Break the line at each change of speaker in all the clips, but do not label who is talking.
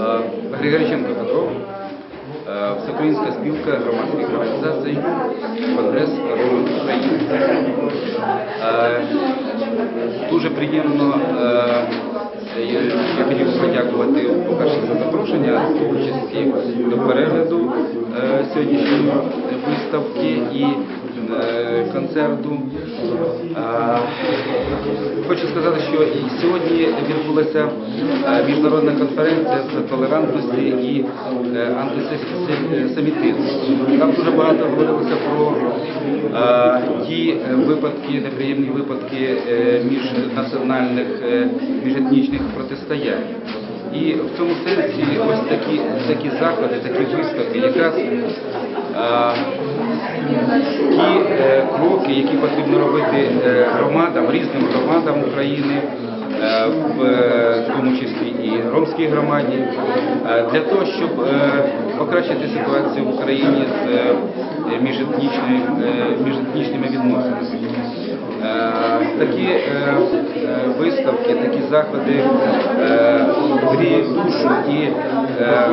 Е, Григориченко Петро, е, Всеукраїнська спілка громадських організацій, Конгрес Роман України. Е, Дуже приємно. Я хотів подякувати, по-перше, за участі до перегляду е, сьогоднішньої виставки і е, концерту. Е, Хочу сказати, що і сьогодні відбулася міжнародна конференція з толерантності і антисемітизму. Там дуже багато говорилося про ті випадки, неприємні випадки міжнаціональних, міжетнічних протистоянь. І в цьому сенсі ось такі, такі заходи, такі виставки, якраз е, ті е, кроки, які потрібно робити е, громадам, різним громадам України, е, в тому числі і ромській громаді, для того, щоб покращити ситуацію в Україні з міжетнічною, е, міжетнічними відносинами. Такі виставки, такі заходи гріють душу і е,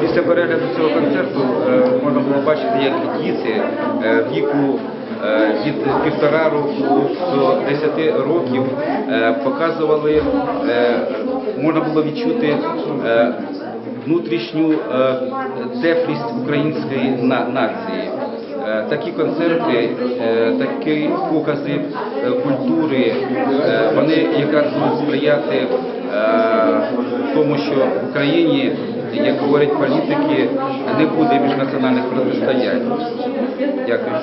після перегляду цього концерту е, можна було бачити, як діти е, віку е, від півтора року до 10 років е, показували, е, можна було відчути внутрішню теплість української нації. Такі концерти, такі покази культури, вони якраз будуть сприяти тому, що в Україні, як говорять політики, не буде міжнаціональних протистоянь.
Дякую.